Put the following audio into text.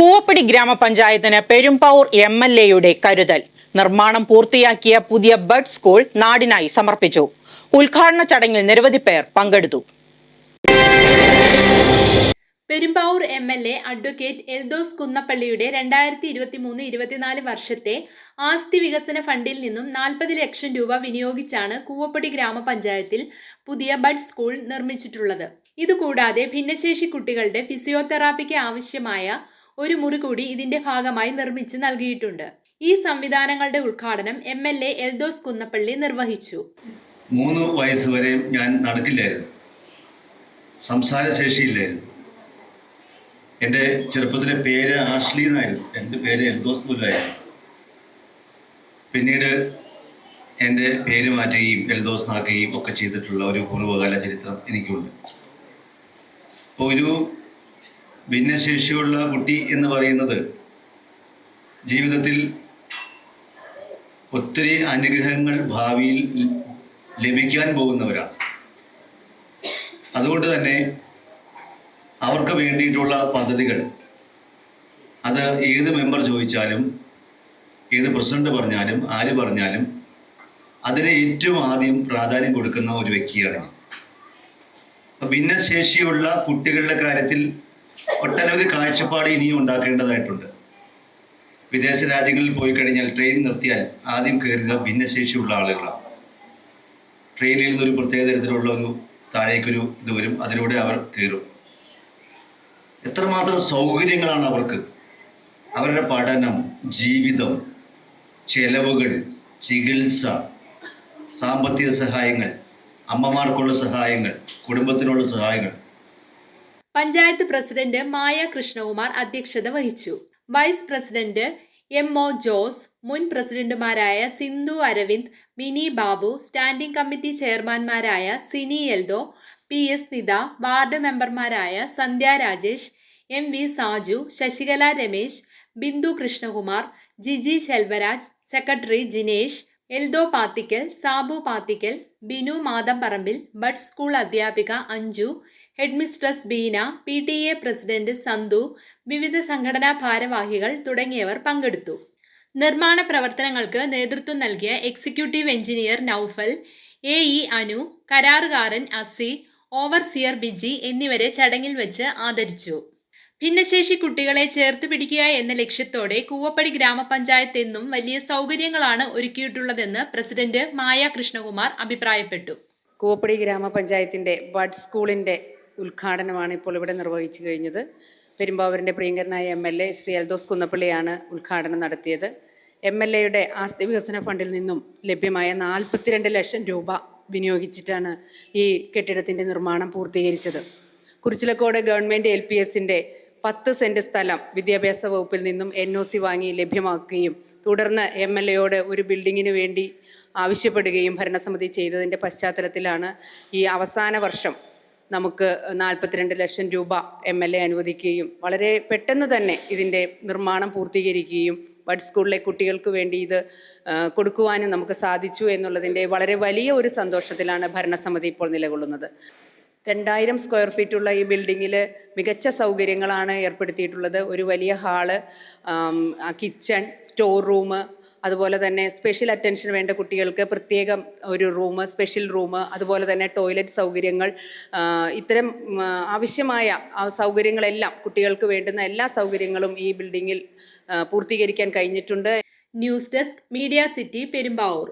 കൂവപ്പടി ഗ്രാമപഞ്ചായത്തിന് Perumbavoor M L എയുടെ കരുതൽ. നിർമ്മാണം പൂർത്തിയാക്കിയ പുതിയ ബഡ് സ്കൂൾ നാടിനായി സമർപ്പിച്ചു. ഉദ്ഘാടന ചടങ്ങിൽ നിരവധി പേർ പങ്കെടുത്തു. Perumbavoor M L A advocate Eldhose കുന്നപ്പള്ളിയുടെ രണ്ടായിരത്തി ഇരുപത്തി മൂന്ന് ഇരുപത്തിനാല് വർഷത്തെ ആസ്തി വികസന ഫണ്ടിൽ നിന്നും നാൽപ്പത് ലക്ഷം രൂപ വിനിയോഗിച്ചാണ് കൂവപ്പടി ഗ്രാമപഞ്ചായത്തിൽ പുതിയ ബഡ് സ്കൂൾ നിർമ്മിച്ചിട്ടുള്ളത്. ഇതുകൂടാതെ ഭിന്നശേഷി കുട്ടികളുടെ ഫിസിയോതെറാപ്പിക്ക് ആവശ്യമായ ഒരു മുറി കൂടി ഇതിന്റെ ഭാഗമായി നിർമ്മിച്ച് നൽകിയിട്ടുണ്ട്. ഈ സംവിധാനങ്ങളുടെ ഉദ്ഘാടനം M L A Eldhose Kunnappilly നിർവഹിച്ചു. മൂന്ന് വയസ്സ് വരെ ഞാൻ നടക്കില്ലായിരുന്നു. സംസാരശേഷിയില്ലായിരുന്നു എന്റെ ചെറുപ്പത്തിലെ പേര് ആഷ്ലി എന്നായിരുന്നു. എന്റെ പേര് എൽദോസ് പോലായിരുന്നു പിന്നീട് എന്റെ പേര് മാറ്റുകയും എൽദോസ് നാക്കുകയും ഒക്കെ ചെയ്തിട്ടുള്ള ഒരു പൂർവകാല ചരിത്രം എനിക്കുണ്ട്. ഒരു ഭിന്നശേഷിയുള്ള കുട്ടി എന്ന് പറയുന്നത് ജീവിതത്തിൽ ഒത്തിരി അനുഗ്രഹങ്ങൾ ഭാവിയിൽ ലഭിക്കാൻ പോകുന്നവരാണ്. അതുകൊണ്ട് തന്നെ അവർക്ക് വേണ്ടിയിട്ടുള്ള പദ്ധതികൾ അത് ഏത് മെമ്പർ ചോദിച്ചാലും ഏത് പ്രസിഡന്റ് പറഞ്ഞാലും ആര് പറഞ്ഞാലും അതിന് ഏറ്റവും ആദ്യം പ്രാധാന്യം കൊടുക്കുന്ന ഒരു വ്യക്തിയാണ് ഭിന്നശേഷിയുള്ള കുട്ടികളുടെ കാര്യത്തിൽ ഒട്ടനവധി കാഴ്ചപ്പാട് ഇനിയും ഉണ്ടാക്കേണ്ടതായിട്ടുണ്ട്. വിദേശ രാജ്യങ്ങളിൽ പോയി കഴിഞ്ഞാൽ ട്രെയിൻ നിർത്തിയാൽ ആദ്യം കയറുക ഭിന്നശേഷിയുള്ള ആളുകളാണ്. ട്രെയിനിൽ നിന്നൊരു പ്രത്യേക തരത്തിലുള്ള ഒരു താഴേക്കൊരു ഇത് വരും അതിലൂടെ അവർ കയറും. എത്രമാത്രം സൗകര്യങ്ങളാണ് അവർക്ക്. അവരുടെ പഠനം ജീവിതം ചെലവുകൾ ചികിത്സ സാമ്പത്തിക സഹായങ്ങൾ അമ്മമാർക്കുള്ള സഹായങ്ങൾ കുടുംബത്തിനുള്ള സഹായങ്ങൾ പഞ്ചായത്ത് പ്രസിഡന്റ് മായ കൃഷ്ണകുമാർ അധ്യക്ഷത വഹിച്ചു. Vice president M O Jose മുൻ പ്രസിഡന്റുമാരായ Sindhu Aravind Mini Babu standing committee ചെയർമാൻമാരായ Sini Eldho P S Nitha ward മെമ്പർമാരായ Sandhya Rajesh M V Saju Sasikala Ramesh Bindu Krishnakumar Jiji Selvaraj secretary Jinesh Eldho Pathikkal Sabu Pathikkal Binu Mathamparambil bud school അധ്യാപിക Anju headmistress Beena P T A president Santhu വിവിധ സംഘടനാ ഭാരവാഹികൾ തുടങ്ങിയവർ പങ്കെടുത്തു. നിർമ്മാണ പ്രവർത്തനങ്ങൾക്ക് നേതൃത്വം നൽകിയ executive engineer Noufal A E Anu കരാറുകാരൻ അസി ഓവർസിയർ ബിജി എന്നിവരെ ചടങ്ങിൽ വെച്ച് ആദരിച്ചു. ഭിന്നശേഷി കുട്ടികളെ ചേർത്ത് പിടിക്കുക എന്ന ലക്ഷ്യത്തോടെ കൂവപ്പടി ഗ്രാമപഞ്ചായത്ത് എന്നും വലിയ സൗകര്യങ്ങളാണ് ഒരുക്കിയിട്ടുള്ളതെന്ന് പ്രസിഡന്റ് മായ കൃഷ്ണകുമാർ അഭിപ്രായപ്പെട്ടു. കൂവപ്പടി ഗ്രാമപഞ്ചായത്തിന്റെ ബഡ് സ്കൂളിന്റെ ഉദ്ഘാടനമാണ് ഇപ്പോൾ ഇവിടെ നിർവഹിച്ചു കഴിഞ്ഞത്. പെരുമ്പാവൂരിന്റെ പ്രിയങ്കരനായ M L A Shri Eldhose കുന്നപ്പള്ളിയാണ് ഉദ്ഘാടനം നടത്തിയത്. എം എൽ എയുടെ ആസ്തി വികസന ഫണ്ടിൽ നിന്നും ലഭ്യമായ നാൽപ്പത്തിരണ്ട് ലക്ഷം രൂപ വിനിയോഗിച്ചിട്ടാണ് ഈ കെട്ടിടത്തിന്റെ നിർമ്മാണം പൂർത്തീകരിച്ചത്. കുറിച്ചിലക്കോട് ഗവൺമെന്റ് എൽ പി എസിന്റെ പത്ത് സെന്റ് സ്ഥലം വിദ്യാഭ്യാസ വകുപ്പിൽ നിന്നും എൻ ഒ സി വാങ്ങി ലഭ്യമാക്കുകയും തുടർന്ന് എം എൽ എയോട് ഒരു ബിൽഡിങ്ങിന് വേണ്ടി ആവശ്യപ്പെടുകയും ഭരണസമിതി ചെയ്തതിന്റെ പശ്ചാത്തലത്തിലാണ് ഈ അവസാന വർഷം നമുക്ക് നാൽപ്പത്തിരണ്ട് ലക്ഷം രൂപ എം എൽ എ അനുവദിക്കുകയും വളരെ പെട്ടെന്ന് തന്നെ ഇതിന്റെ നിർമ്മാണം പൂർത്തീകരിക്കുകയും ബഡ് സ്കൂളിലെ കുട്ടികൾക്ക് വേണ്ടി ഇത് കൊടുക്കുവാനും നമുക്ക് സാധിച്ചു എന്നുള്ളതിന്റെ വളരെ വലിയ ഒരു സന്തോഷത്തിലാണ് ഭരണസമിതി ഇപ്പോൾ നിലകൊള്ളുന്നത്. രണ്ടായിരം സ്ക്വയർ ഫീറ്റുള്ള ഈ ബിൽഡിങ്ങിൽ മികച്ച സൗകര്യങ്ങളാണ് ഏർപ്പെടുത്തിയിട്ടുള്ളത്. ഒരു വലിയ ഹാൾ കിച്ചൺ സ്റ്റോർ റൂം അതുപോലെ തന്നെ സ്പെഷ്യൽ അറ്റൻഷൻ വേണ്ട കുട്ടികൾക്ക് പ്രത്യേകം ഒരു റൂം സ്പെഷ്യൽ റൂം അതുപോലെ തന്നെ ടോയ്ലറ്റ് സൗകര്യങ്ങൾ ഇത്തരം ആവശ്യമായ സൗകര്യങ്ങളെല്ലാം കുട്ടികൾക്ക് വേണ്ടുന്ന എല്ലാ സൗകര്യങ്ങളും ഈ ബിൽഡിങ്ങിൽ പൂർത്തീകരിക്കാൻ കഴിഞ്ഞിട്ടുണ്ട്. News desk media city Perumbavoor